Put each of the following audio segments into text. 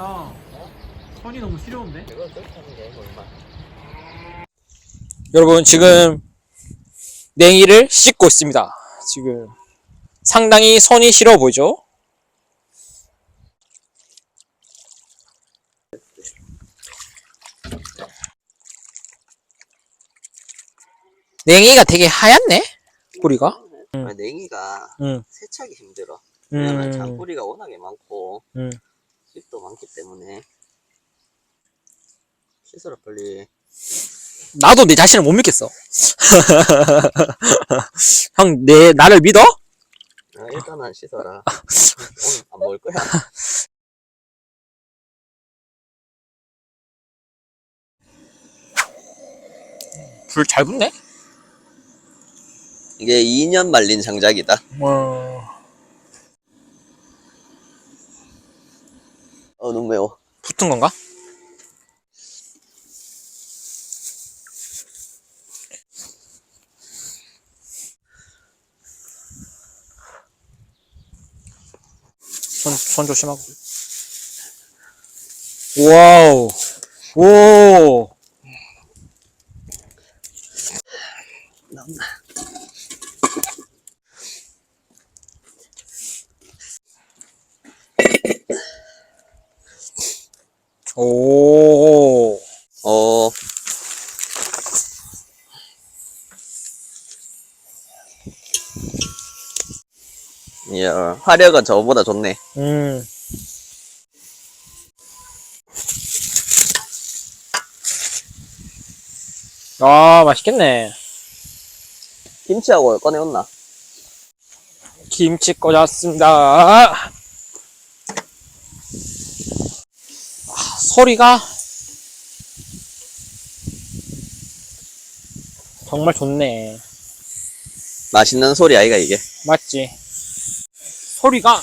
형, 선이 너무 시려운데? 이건 그렇게 하는 게 얼마? 여러분 지금 냉이를 씻고 있습니다. 지금 상당히 손이 시려워 보이죠? 냉이가 되게 하얗네? 뿌리가? 음. 아, 냉이가 응. 세척이 힘들어. 왜냐면 음. 잔뿌리가 워낙에 많고 음. 잎도 많기 때문에 씻으라 빨리. 나도 내 자신을 못 믿겠어. 형, 내, 나를 믿어? 아, 일단은 씻어라. 오늘 안 먹을 거야. 불 잘 붙네? 이게 2년 말린 장작이다. 어... 어, 너무 매워. 붙은 건가? 손, 손 조심하고. 와우. 오. 나온다. 오. 어, 이야, 화력은 저거보다 좋네. 음. 아, 맛있겠네. 김치하고 꺼내온나? 김치 꽂았습니다. 아, 소리가 정말 좋네. 맛있는 소리 아이가 이게? 맞지? 소리가 야,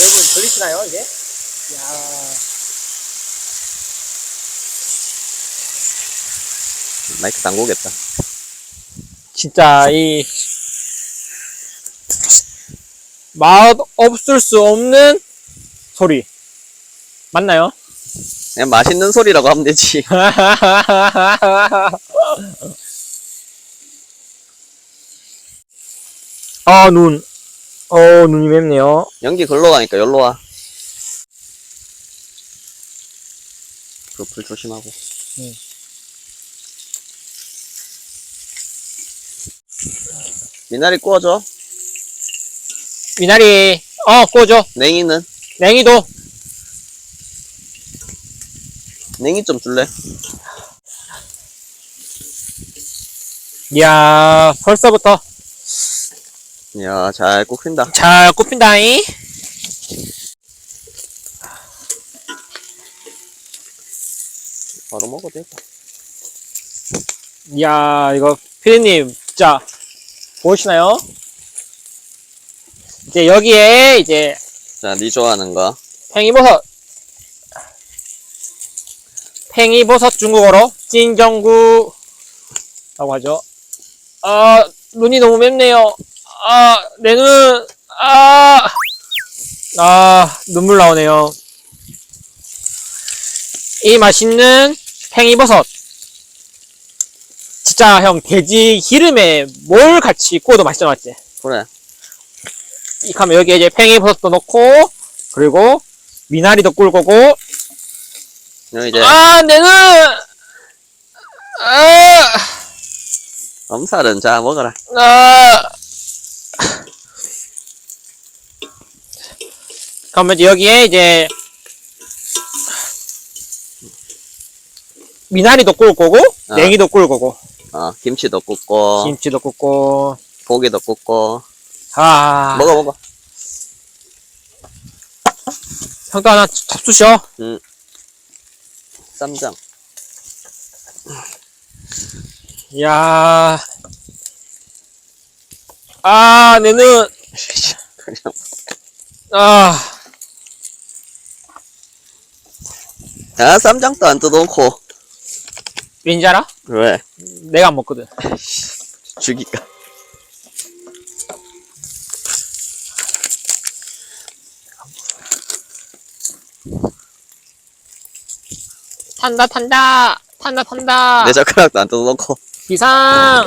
여러분 들리시나요 이게? 야, 마이크 담그겠다. 진짜 이 맛 없을 수 없는 소리 맞나요? 그냥 맛있는 소리라고 하면 되지. 아, 눈. 어, 눈이 맵네요. 연기 글로 가니까 열로 와. 그불 조심하고. 응. 미나리 구워줘. 미나리, 어, 구워줘. 냉이는? 냉이도. 냉이 좀 줄래? 이야, 벌써부터 이야, 잘 굽힌다. 잘 꼽힌다잉. 바로 먹어도 되겠다. 이야, 이거, 피디님, 진짜, 보이시나요? 이제 여기에, 이제, 자, 니 좋아하는 거. 팽이버섯. 팽이버섯 중국어로 찐정구 라고 하죠. 아, 눈이 너무 맵네요. 아, 내 눈, 아, 아, 눈물 나오네요. 이 맛있는 팽이버섯. 진짜 형, 돼지 기름에 뭘 같이 구워도 맛있어, 맞지? 그래. 이 하면 여기에 이제 팽이버섯도 넣고, 그리고 미나리도 꿀 거고, 이제 아, 내 눈! 아, 엄살은 자, 먹어라. 아. 그러면 여기에 이제 미나리도 꿀 거고, 아. 냉이도 꿀 거고, 어, 김치도 굽고, 김치도 굽고, 고기도 굽고. 아, 먹어, 먹어. 형도 하나 잡수셔. 쌈장. 이야, 아, 내 눈, 그냥. 아. 야, 쌈장도 안 뜯어놓고. 왠지 알아? 왜? 내가 안 먹거든. 죽일까? 탄다, 탄다! 탄다, 탄다! 내 젓가락도 안 뜯어놓고. 비상!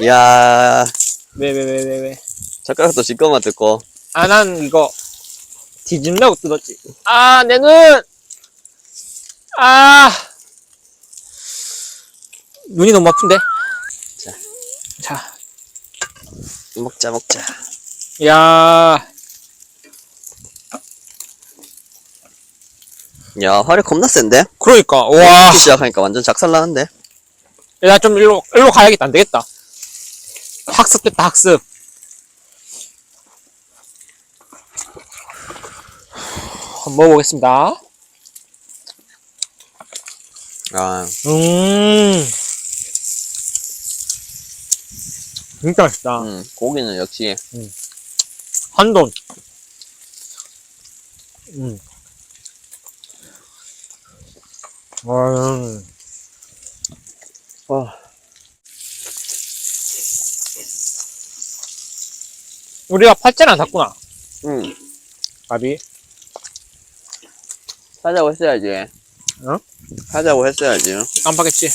이야, 왜, 왜, 왜, 왜, 왜. 젓가락도 지꺼만 뜯고. 아, 난 이거 뒤집려고 뜯었지. 아, 내 눈! 아! 눈이 너무 아픈데? 자. 자, 먹자, 먹자. 야 야, 화력 겁나 센데? 그러니까, 와. 시작하니까 완전 작살나는데? 야, 좀 일로, 일로 가야겠다. 안 되겠다. 학습됐다, 학습. 한번 먹어보겠습니다. 아, 음. 진짜 맛있다. 음, 고기는 역시. 한돈. 음. 음. 와. 우리가 팔찌는 안 샀구나. 음, 밥이. 사자고 했어야지. 어? 사자고 했어야지. 깜빡했지.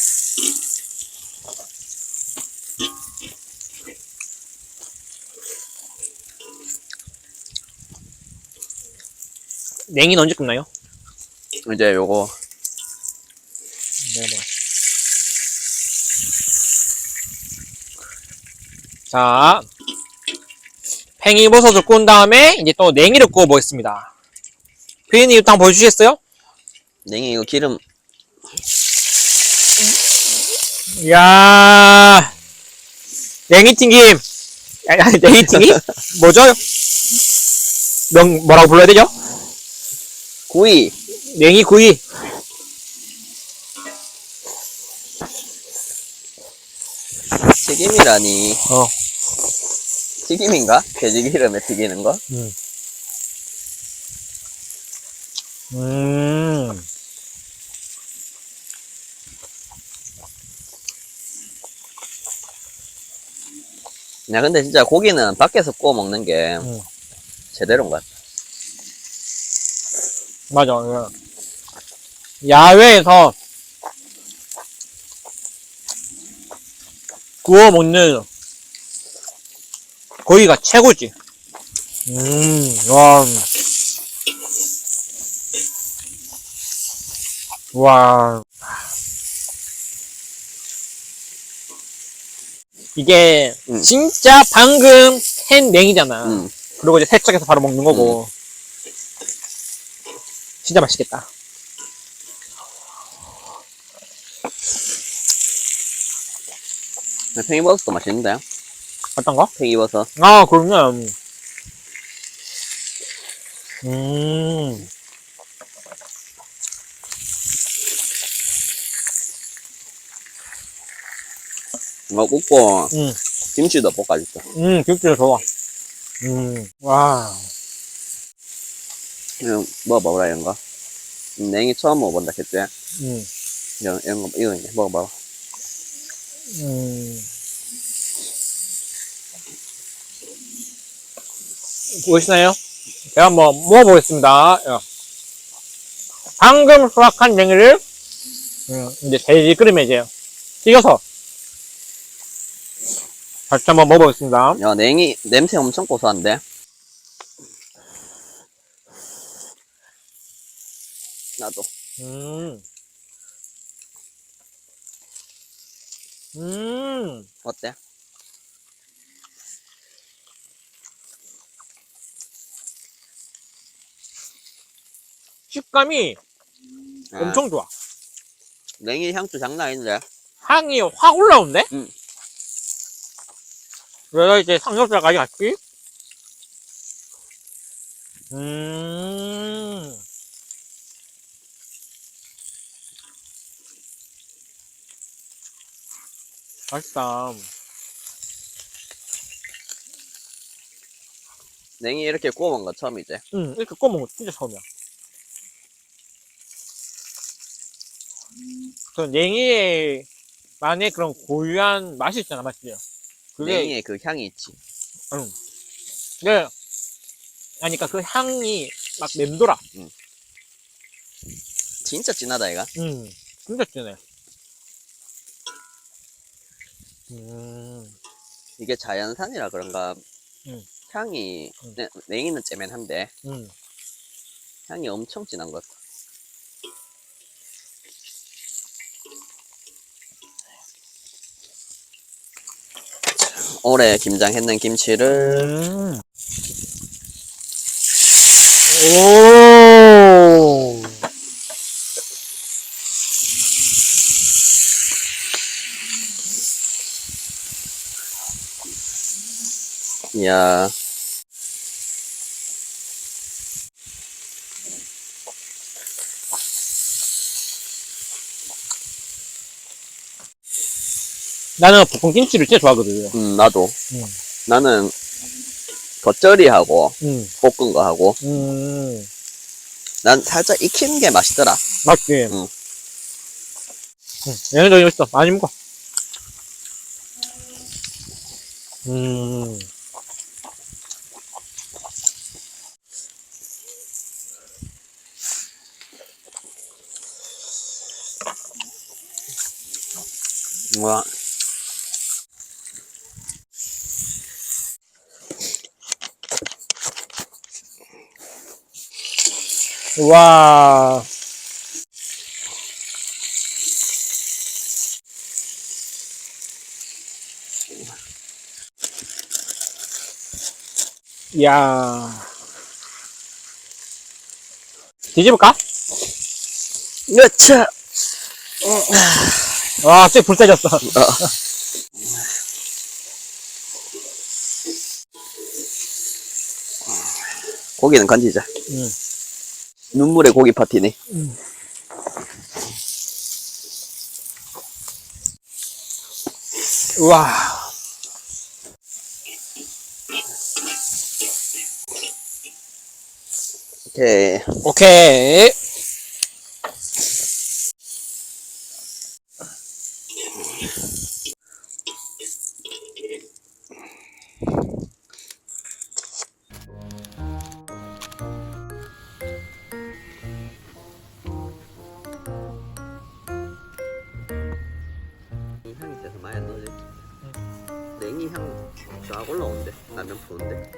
냉이는 언제 끝나요? 이제 요거, 먹어. 자, 팽이버섯을 구운 다음에 이제 또 냉이를 구워 보겠습니다. 피디님 이거 보여주시겠어요? 냉이 이거 기름, 이야, 냉이 튀김. 아니, 아니, 냉이 튀김? 뭐죠? 명, 뭐라고 불러야 되죠? 구이! 냉이 구이. 튀김이라니. 어. 튀김인가? 돼지 기름에 튀기는 거? 음. 야, 근데 진짜 고기는 밖에서 구워 먹는 게 음. 제대로인 것 같아. 맞아. 예. 야외에서 구워 먹는 고기가 최고지. 음, 와. 와. 이게 음. 진짜 방금 캔 냉이잖아. 음. 그리고 이제 세척해서 바로 먹는 거고. 진짜 맛있겠다. 근데 팽이버섯도 맛있는데? 어떤 거? 팽이버섯. 아, 그러면. 음. 이거 굽고 음, 김치도 볶아줄게. 음, 김치가 좋아. 음, 와. 이거 먹어봐라, 이런 거. 음, 냉이 처음 먹어본다, 그때. 음, 이런, 이런 거, 이거 이제 먹어봐. 음. 보시나요? 제가 한번 먹어보겠습니다. 야. 방금 수확한 냉이를, 음, 이제 돼지 끓이면 이제 튀겨서 다시 한번 먹어보겠습니다. 야, 냉이, 냄새 엄청 고소한데? 나도. 음. 음. 어때? 식감이 아, 엄청 좋아. 냉이 향수 장난 아닌데? 향이 확 올라오는데? 음. 그래서 이제 삼겹살까지 같이. 음. 맛있다. 냉이 이렇게 구워 먹은 거 처음이지? 응, 이렇게 구워 먹은 거 진짜 처음이야. 그 냉이의 만의 그런 고유한 맛이 있잖아, 맛이. 그게 냉이의 그 향이 있지. 네. 아니, 그니까 그 향이 막 맴돌아. 음. 진짜 진하다 이가. 음, 진짜 진해. 음, 이게 자연산이라 그런가 음. 향이 음. 네, 냉이는 째맨한데 음. 향이 엄청 진한 것 같아. 올해 김장했는 김치를 음. 오. 이야 나는 볶음 김치를 진짜 좋아하거든. 음, 나도 음. 나는 겉절이하고 음. 볶은 거 하고 음. 난 살짝 익힌 게 맛있더라. 맞지? 응. 응. 얘는 저기 맛있어. 많이 먹어. 음. 와 와. 이야. 뒤집을까? 으차 와, 갑자기 불 세졌어. 고기는 건지자. 응. 눈물의 고기 파티네. 우와. 오케이. 오케이. 이 쫙 올라오는데 라면 부는데.